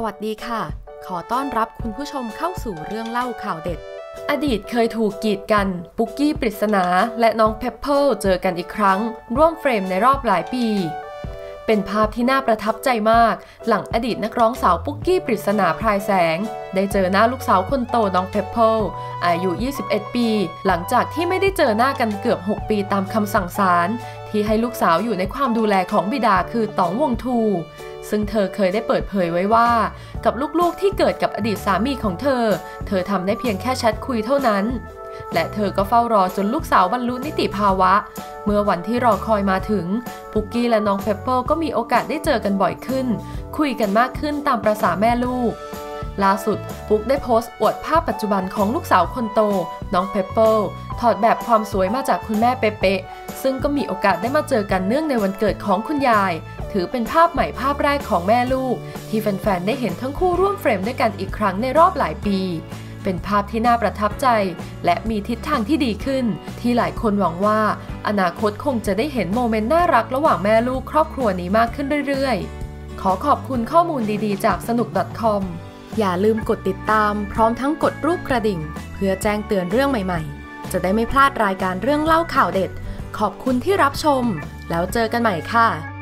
สวัสดีค่ะ ขอต้อนรับคุณผู้ชมเข้าสู่เรื่องเล่าข่าวเด็ด อดีตเคยถูกกีดกัน ปุกกี้ปริศนา และน้องเพปเปอร์เจอกันอีกครั้ง ร่วมเฟรมในรอบหลายปี เป็นภาพที่น่าประทับใจมาก หลังอดีตนักร้องสาวปุกกี้ปริศนาพรายแสง ได้เจอหน้าลูกสาวคนโตน้องเพปเปอร์อายุ 21 ปี หลังจากที่ไม่ได้เจอหน้ากันเกือบ 6 ปีตามคำสั่งศาลที่ให้ลูกสาวอยู่ในความดูแลของบิดาคือต๋องวงทู ซึ่งเธอเคยได้เปิดเผยไว้ว่า กับลูกๆที่เกิดกับอดีตสามีของเธอ เธอทำได้เพียงแค่แชทคุยเท่านั้น และเธอก็เฝ้ารอจนลูกสาวบรรลุนิติภาวะ เมื่อวันที่รอคอยมาถึง ปุกกี้และน้องเปปเปอร์ก็มีโอกาสได้เจอกันบ่อยขึ้น คุยกันมากขึ้นตามประษาแม่ลูกล่าสุดปุ๊กได้โพสต์อวดภาพปัจจุบันของลูกสาวคนโต น้องเปปเปอร์ถอดแบบความสวยมาจากคุณแม่เป๊ะๆซึ่งก็มีโอกาสได้มาเจอกันเนื่องในวันเกิดของคุณยาย ถือเป็นภาพใหม่ภาพแรกของแม่ลูก ที่แฟนๆ ได้เห็นทั้งคู่ร่วมเฟรมด้วยกันอีกครั้งในรอบหลายปี เป็นภาพที่น่าประทับใจ และมีทิศทางที่ดีขึ้น ที่หลายคนหวังว่า อนาคตคงจะได้เห็นโมเมนต์น่ารักระหว่างแม่ลูกครอบครัวนี้มากขึ้นเรื่อยๆ ขอขอบคุณข้อมูลดีๆ จากสนุก .com อย่าลืมกดติดตาม พร้อมทั้งกดรูปกระดิ่ง เพื่อแจ้งเตือนเรื่องใหม่ๆ จะได้ไม่พลาดรายการเรื่องเล่าข่าวเด็ด ขอบคุณที่รับชม แล้วเจอกันใหม่ค่ะ